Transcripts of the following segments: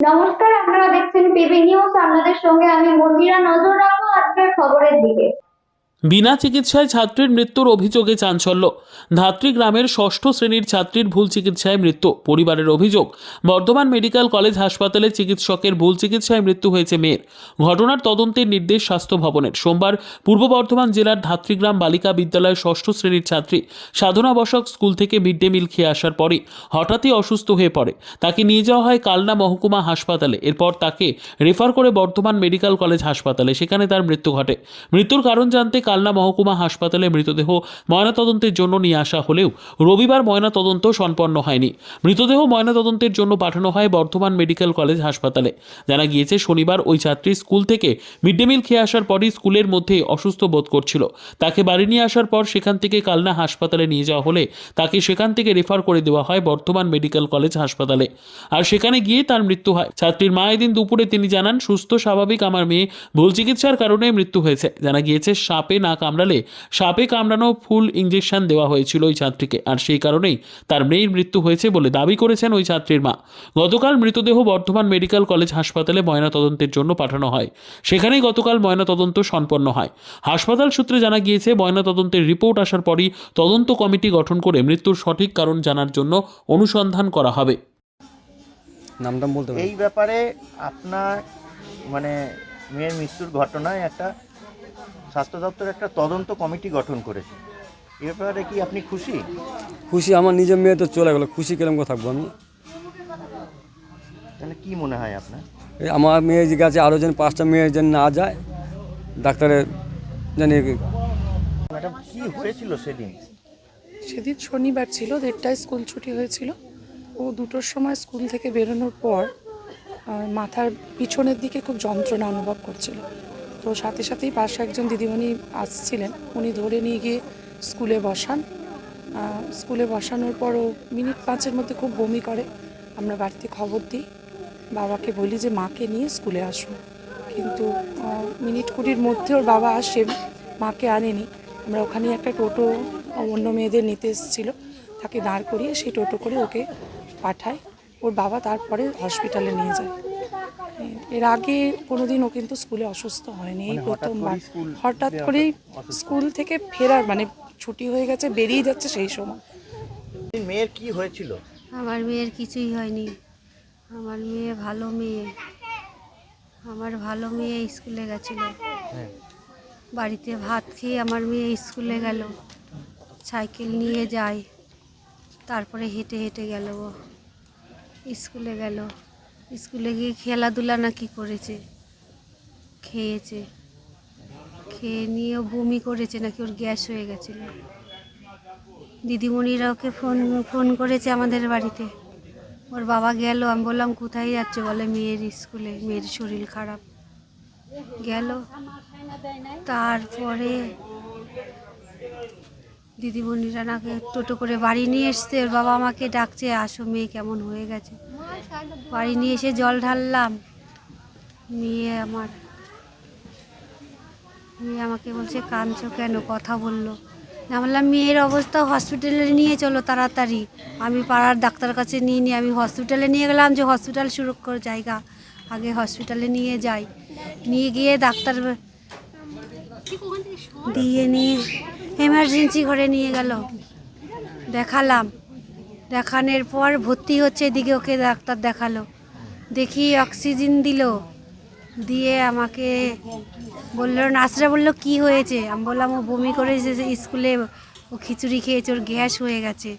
নমস্কার আপনারা দেখছেন পিবি নিউজ আপনাদের সঙ্গে আমি মন্দিরা নজর রাখব আজকের খবরের দিকে। বিনা চিকিৎসায় ছাত্রীর মৃত্যুর অভিযোগে চাঞ্চল্য। ধাত্রী গ্রামের ষষ্ঠ শ্রেণির ছাত্রীর ভুল চিকিৎসায় মৃত্যু। পরিবারের অভিযোগ, বর্ধমান মেডিকেল কলেজ হাসপাতালে চিকিৎসকের ভুল চিকিৎসায় মৃত্যু হয়েছে মেয়ের। ঘটনার তদন্তের নির্দেশ স্বাস্থ্য ভবনের। সোমবার পূর্ব বর্ধমান জেলার ধাত্রীগ্রাম বালিকা বিদ্যালয়ের ষষ্ঠ শ্রেণির ছাত্রী সাধনা বসক স্কুল থেকে মিড ডে মিল খেয়ে আসার পরই হঠাৎই অসুস্থ হয়ে পড়ে। তাকে নিয়ে যাওয়া হয় কালনা মহকুমা হাসপাতালে। এরপর তাকে রেফার করে বর্ধমান মেডিকেল কলেজ হাসপাতালে। সেখানে তার মৃত্যু ঘটে। মৃত্যুর কারণ জানতে কালনা মহকুমা হাসপাতালে মৃতদেহ ময়নাতদন্তের জন্য নিয়ে আসা হলেও রবিবার ময়নাতদন্ত সম্পন্ন হয়নি। মৃতদেহ ময়নাতদন্তের জন্য পাঠানো হয় বর্ধমান মেডিকেল কলেজ হাসপাতালে। জানা গিয়েছে, শনিবার ওই ছাত্রী স্কুল থেকে মিড ডে মিল খেয়ে আসার পরই স্কুলের মধ্যে অসুস্থ বোধ করছিল। তাকে বাড়ি নিয়ে আসার পর সেখান থেকে কালনা হাসপাতালে নিয়ে যাওয়া হলে তাকে সেখান থেকে রেফার করে দেওয়া হয় বর্ধমান মেডিকেল কলেজ হাসপাতালে। আর সেখানে গিয়ে তার মৃত্যু হয়। ছাত্রীর মা এদিন দুপুরে তিনি জানান, সুস্থ, স্বাভাবিক, আমার মেয়ে ভুল চিকিৎসার কারণে মৃত্যু হয়েছে। জানা গিয়েছে, সাপে না কামড়ালে সাপে কামড়ানো ফুল ইঞ্জেকশন দেওয়া হয়েছিল ওই ছাত্রীকে। আর সেই কারণেই তার মেয়ের মৃত্যু হয়েছে বলে দাবি করেছেন ওই ছাত্রীর মা। গতকাল মৃতদেহ বর্ধমান মেডিকেল কলেজ হাসপাতালে ময়নাতদন্তের জন্য পাঠানো হয়। সেখানেই গতকাল ময়নাতদন্ত সম্পন্ন হয়। হাসপাতাল সূত্রে জানা গিয়েছে ময়নাতদন্তের রিপোর্ট আসার পরই তদন্ত কমিটি গঠন করে মৃত্যুর সঠিক কারণ জানার জন্য অনুসন্ধান করা হবে। বলতে এই ব্যাপারে আপনার মানে মেয়ের মৃত্যুর ঘটনায় একটা স্বাস্থ্য দপ্তর একটা তদন্ত কমিটি গঠন করেছে। এ ব্যাপারে কি আপনি খুশি? খুশি আমার নিজের মেয়ে তো চলে গেলো। খুশি কিরম করে থাকব আমি? তাহলে কি মনে হয় আপনার? এই আমার মেয়ে যে গেছে আরও যেন পাঁচটা মেয়ে যেন না যায় ডাক্তারের জানি ম্যাডাম কি হয়েছিল সেদিন? সেদিন শনিবার ছিল দেড়টায় স্কুল ছুটি হয়েছিল। ও দুটোর সময় স্কুল থেকে বেরোনোর পর আহ, মাথার পিছনের দিকে খুব যন্ত্রণা অনুভব করছিল। তো সাথে সাথেই পাশে একজন দিদিমণি আসছিলেন। উনি ধরে নিয়ে গিয়ে স্কুলে বসান। স্কুলে বসানোর পর ও মিনিট পাঁচের মধ্যে খুব বমি করে। আমরা বাড়িতে খবর দিই। বাবাকে বলি যে, মাকে নিয়ে স্কুলে আসুন কিন্তু মিনিট কুড়ির মধ্যে ওর বাবা আসে মাকে আনেনি। আমরা ওখানে একটা টোটো অন্য মেয়েদের নিতে এসেছিল। তাকে দাঁড় করিয়ে সেই টোটো করে ওকে পাঠায়। ওর বাবা তারপরে হসপিটালে নিয়ে যায়। এর আগে কোনোদিন ও কিন্তু স্কুলে অসুস্থ হয়নি। এই মানে হঠাৎ প্রথমবার। হঠাৎ করেই স্কুল থেকে ফেরার মানে ছুটি হয়ে গেছে বেরিয়ে যাচ্ছে সেই সময়। মেয়ের কি হয়েছিল? আমার মেয়ের কিছুই হয়নি। আমার মেয়ে ভালো মেয়ে। আমার ভালো মেয়ে স্কুলে গেছিল। হ্যাঁ। বাড়িতে ভাত খেয়ে আমার মেয়ে স্কুলে গেল। সাইকেল নিয়ে যায়। তারপরে হেঁটে হেঁটে গেল ও। স্কুলে গেল। স্কুলে গিয়ে খেলাধুলা নাকি করেছে? খেয়েছে। খেয়ে নিয়ে ও বমি করেছে, নাকি ওর গ্যাস হয়ে গেছিল? দিদিমণিরা ওকে ফোন ফোন করেছে আমাদের বাড়িতে। ওর বাবা গেল, আমি বললাম, কোথায় যাচ্ছে? বলে, মেয়ের স্কুলে, মেয়ের শরীর খারাপ। গেল। তারপরে দিদিমণিরা নাকি টোটো করে বাড়ি নিয়ে এসছে, ওর বাবা আমাকে ডাকছে, আসো মেয়ে, কেমন হয়ে গেছে? বাড়ি নিয়ে এসে জল ঢাললাম। মেয়ে আমার মেয়ে আমাকে বলছে, কাঁদছো কেন? কথা বলল। না বললাম, মেয়ের অবস্থা হসপিটালে নিয়ে চলো তাড়াতাড়ি। আমি পাড়ার ডাক্তার কাছে নিয়ে নিয়ে আমি হসপিটালে নিয়ে গেলাম যে হসপিটাল সুরক্ষর জায়গা। আগে হসপিটালে নিয়ে যাই। নিয়ে গিয়ে ডাক্তার দিয়ে নিয়ে এমার্জেন্সি ঘরে নিয়ে গেল। দেখালাম। দেখানোর পর ভর্তি হচ্ছে এদিকে, ওকে ডাক্তার দেখাল। দেখি অক্সিজেন দিল। দিয়ে আমাকে বলল, নার্সরা বলল, কি হয়েছে? আমি বললাম, ও বমি করেছে যে স্কুলে, ও খিচুড়ি খেয়েছে, ওর গ্যাস হয়ে গেছে।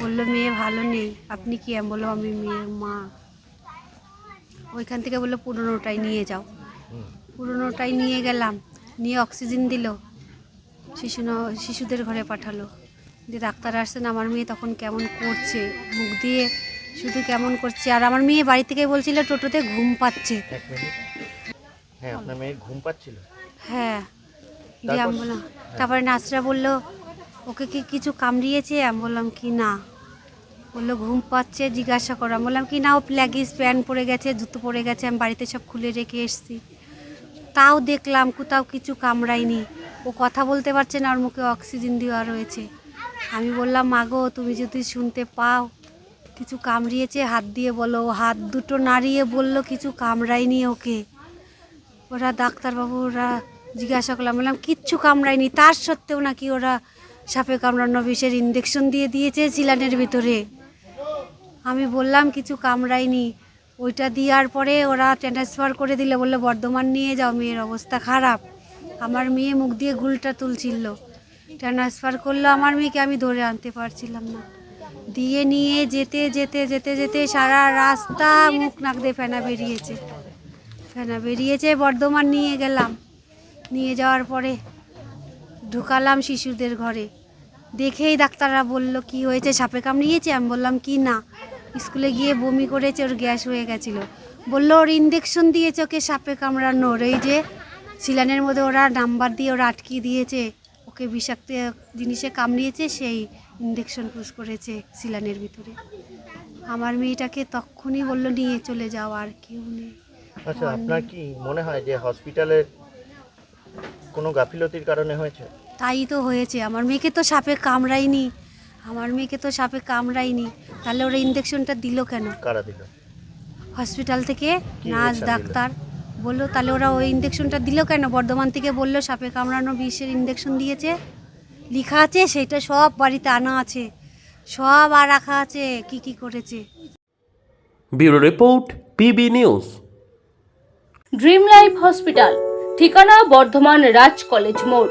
বলল, মেয়ে ভালো নেই। আপনি কি? আমি বললাম, আমি মেয়ের মা। ওইখান থেকে বলল, পুরোনোটাই নিয়ে যাও। পুরোনোটাই নিয়ে গেলাম। অক্সিজেন দিল। শিশু ন- শিশুদের ঘরে পাঠালো। দিয়ে ডাক্তার আসছেন আমার মেয়ে তখন কেমন করছে? মুখ দিয়ে শুধু কেমন করছে? আর আমার মেয়ে বাড়ি থেকে বলছিল টোটোতে ঘুম পাচ্ছে। হ্যাঁ আপনার মেয়ের ঘুম পাচ্ছিল? হ্যাঁ। দিয়ে আমি বললাম তারপরে নার্সরা বলল ওকে কি কিছু কামড়িয়েছে? আমি বললাম কি না। বলল ঘুম পাচ্ছে জিজ্ঞাসা করা। বললাম কি না ও প্ল্যাগিস প্যান্ট পরে গেছে জুতো পরে গেছে আমি বাড়িতে সব খুলে রেখে এসেছি। তাও দেখলাম, কোথাও কিছু কামড়ায়নি। ও কথা বলতে পারছে না, ওর মুখে অক্সিজেন দেওয়া রয়েছে। আমি বললাম মাগো তুমি যদি শুনতে পাও, কিছু কামড়িয়েছে, হাত দিয়ে বলো। হাত দুটো নাড়িয়ে বলল, কিছু কামড়ায়নি ওকে। ওরা ডাক্তারবাবু ওরা জিজ্ঞাসা করলাম, বললাম, কিচ্ছু কামড়ায়নি, তার সত্ত্বেও নাকি ওরা সাপে কামড়ানো বিষের ইঞ্জেকশন দিয়ে দিয়েছে, সিলানের ভিতরে? আমি বললাম, কিছু কামড়ায়নি। ওইটা দেওয়ার পরে ওরা ট্রান্সফার করে দিলে, বলল, বর্ধমান নিয়ে যাও, মেয়ের অবস্থা খারাপ। আমার মেয়ে মুখ দিয়ে গুলটা তুলছিল। ট্রান্সফার করল আমার মেয়েকে, আমি ধরে আনতে পারছিলাম না। দিয়ে নিয়ে যেতে যেতে যেতে যেতে সারা রাস্তা মুখ নাক দিয়ে ফেনা বেরিয়েছে। ফেনা বেরিয়েছে, বর্ধমান নিয়ে গেলাম। নিয়ে যাওয়ার পরে ঢুকালাম শিশুদের ঘরে। দেখেই ডাক্তাররা বলল, কি হয়েছে? সাপে কামড়িয়েছে? আমি বললাম, কি না। স্কুলে গিয়ে বমি করেছে ওর গ্যাস হয়ে গেছিল। বলল ওর ইঞ্জেকশন দিয়েছে ওকে সাপে কামড়ানোর এই যে সিলানের মধ্যে ওরা নাম্বার দিয়ে ওরা আটকিয়ে দিয়েছে ওকে বিষাক্ত জিনিসে কামড়িয়েছে সেই ইঞ্জেকশন পুশ করেছে সিলানের ভিতরে। আমার মেয়েটাকে তখনই বলল নিয়ে চলে যাও আর কেউ নেই। আচ্ছা আপনার কি মনে হয় যে হসপিটালের কোনো গাফিলতির কারণে হয়েছে? তাই তো হয়েছে। আমার মেয়েকে তো সাপে কামড়ায়নি। আমার মেয়েকে তো সাপে কামড়ায়নি। তাহলে ওরা ইঞ্জেকশনটা দিল কেন? কারা দিল? হসপিটাল থেকে নার্স ডাক্তার। বলল তাহলে ওরা ওই ইঞ্জেকশনটা দিল কেন? বর্ধমান থেকে বলল সাপে কামড়ানো বিষের ইঞ্জেকশন দিয়েছে। লেখা আছে সেটা সব বাড়িতে আনা আছে। সব আর রাখা আছে কি কি করেছে? Bureau report PB news. Dream life hospital ঠিকানা বর্ধমান রাজ কলেজ মোড়।